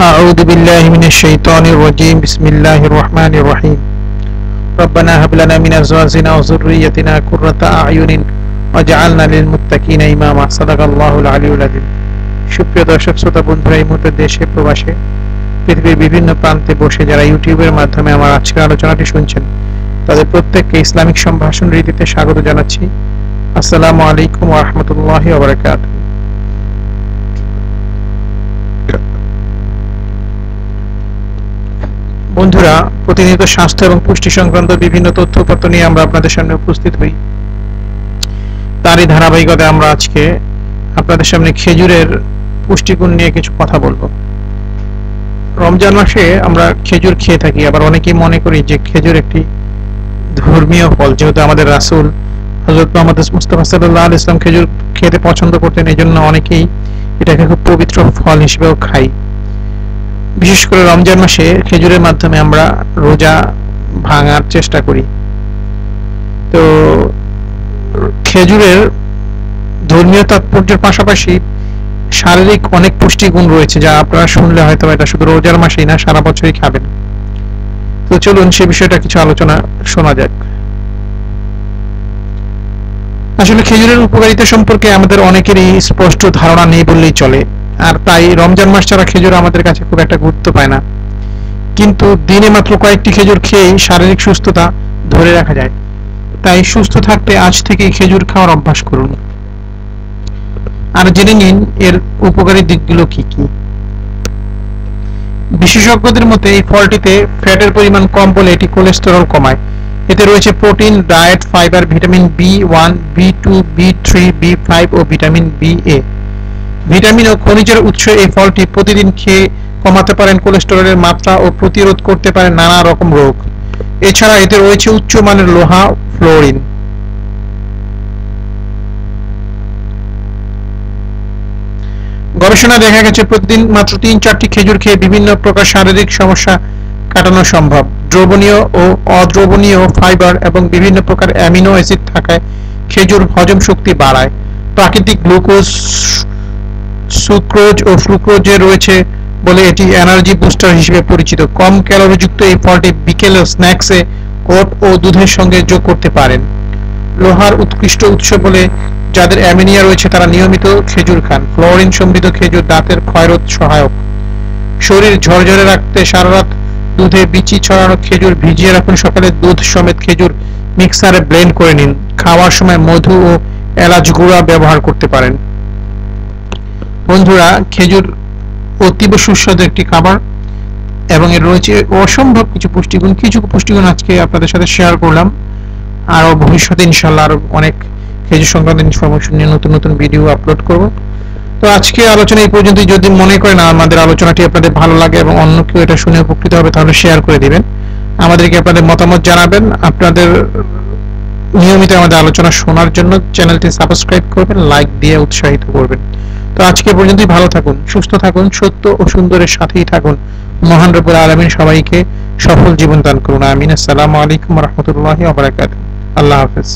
أعوذ بالله من الشيطان الرجيم بسم الله الرحمن الرحيم ربنا هب لنا من أزواجنا وذريتنا قرة أعين واجعلنا للمتقين إماما صدق الله العلي العظيم সুপ্রিয় দর্শক শ্রোতা বন্ধুরা এই মুহূর্তে দেশে প্রবাসে পৃথিবীর বিভিন্ন প্রান্তে বসে যারা ইউটিউবের মাধ্যমে আমার আজকের আলোচনাটি শুনছেন তাদের প্রত্যেককে ইসলামিক সম্ভাষণ রীতিতে স্বাগত জানাচ্ছি আসসালামু আলাইকুম ওয়া রাহমাতুল্লাহি বন্ধুরা প্রতিনিয়ত স্বাস্থ্য এবং পুষ্টি সংক্রান্ত বিভিন্ন তথ্যপত্র নিয়ে আমরা আপনাদের সামনে উপস্থিত হই। তারই ধারাবাহিকতায় আমরা আজকে আপনাদের সামনে খেজুরের পুষ্টিগুণ নিয়ে কিছু কথা বলব। রমজান মাসে আমরা খেজুর খেয়ে থাকি, আবার অনেকেই মনে করি যে খেজুর একটি ধর্মীয় ফল, যেহেতু আমাদের রাসূল হযরত মুহাম্মদ মুস্তাফা সাল্লাল্লাহু আলাইহি ইসলাম খেজুর খেতে পছন্দ করতেন এই জন্য অনেকেই এটাকে খুব পবিত্র ফল হিসেবেও খাই বিশেষ করে রমজান মাসে খেজুরের মাধ্যমে আমরা রোজা ভাঙার চেষ্টা করি। তো খেজুরের ধর্মীয় তাৎপর্যের পাশাপাশি শারীরিক অনেক পুষ্টিগুণ রয়েছে যা আপনারা শুনলে হয়তো এটা শুধু রোজার মাসেই না, সারা বছরই খাবেন। তো চলুন সে বিষয়টা কিছু আলোচনা শোনা যাক। আসলে খেজুরের উপকারিতা সম্পর্কে আমাদের অনেকেরই স্পষ্ট ধারণা নেই বললেই চলে। আর তাই রমজান মাস ছাড়া খেজুর আমাদের কাছে খুব একটা গুরুত্ব পায় না। কিন্তু দিনে মাত্র কয়েকটি খেজুর খেয়েই শারীরিক সুস্থতা ধরে রাখা যায়। তাই সুস্থ থাকতে আজ থেকেই খেজুর খাওয়ার অভ্যাস করুন। আর জেনে নিন এর উপকারী দিকগুলো কি কি। বিশেষজ্ঞদের মতে এই ফলটিতে ফ্যাটের পরিমাণ কম বলে এটি কোলেস্টেরল কমায়। এতে রয়েছে protein, diet, fibre, vitamin B one, B two, B three, B five O vitamin B A. Vitamin ও খনিজের উৎস এই ফলটি প্রতিদিন খেয়ে কমাতে পারেন, কোলেস্টেরলের মাত্রা ও প্রতিরোধ করতে পারেন নানা রকম রোগ। এছাড়া এতে রয়েছে উচ্চ মানের লোহা, ফ্লোরিন। গবেষণা দেখা গেছে, প্রতিদিন মাত্র তিন চারটি খেজুর খেয়ে বিভিন্ন প্রকার শারীরিক সমস্যা কাটানো সম্ভব। দ্রবণীয় ও অদ্রবণীয় ফাইবার এবং বিভিন্ন প্রকার অ্যামিনো অ্যাসিড থাকায় খেজুর হজম শক্তি বাড়ায়। প্রাকৃতিক গ্লুকোজ সুক্রোজ ও ফ্রুক্রোজে রয়েছে বলে এটি এনার্জি বুস্টার হিসেবে পরিচিত। কম ক্যালোরিযুক্ত এই ফলটি বিকেলে স্ন্যাক্সে, ওট ও দুধের সঙ্গে যোগ করতে পারেন। লোহার উৎকৃষ্ট উৎস বলে যাদের অ্যামিনিয়া রয়েছে তারা নিয়মিত খেজুর খান। ফ্লোরিন সমৃদ্ধ খেজুর দাঁতের ক্ষয়রোধ সহায়ক। শরীর ঝরঝরে রাখতে সারা রাত দুধে বিচি ছড়ানো খেজুর ভিজিয়ে রাখুন। সকালে দুধ সমেত খেজুর মিক্সারে ব্লেন্ড করে নিন। খাওয়ার সময় মধু ও এলাচ গুঁড়া ব্যবহার করতে পারেন। বন্ধুরা, খেজুর অতীব সুস্বাদু একটি খাবার এবং এর রয়েছে অসম্ভব কিছু পুষ্টিগুণ। কিছু পুষ্টিগুণ আজকে আপনাদের সাথে শেয়ার করলাম। আরও ভবিষ্যতে ইনশাল্লাহ আরও অনেক খেজুর সংক্রান্ত ইনফরমেশন নিয়ে নতুন নতুন ভিডিও আপলোড করব। তো আজকে আলোচনা এই পর্যন্ত যদি মনে করেন আমাদের আলোচনাটি আপনাদের ভালো লাগে এবং অন্য কেউ এটা শুনে উপকৃত হবে, তাহলে শেয়ার করে দিবেন। আমাদেরকে আপনাদের মতামত জানাবেন। আপনাদের নিয়মিত আমাদের আলোচনা শোনার জন্য চ্যানেলটি সাবস্ক্রাইব করবেন লাইক দিয়ে উৎসাহিত করবেন। তো আজকে পর্যন্তই ভালো থাকুন, সুস্থ থাকুন, সত্য ও সুন্দরের সাথেই থাকুন। মহান রব্বুল আলমিন সবাইকে সফল জীবন দান করুন, আমিন। আসসালামু আলাইকুম রহমতুল্লাহ আল্লাহ হাফেজ।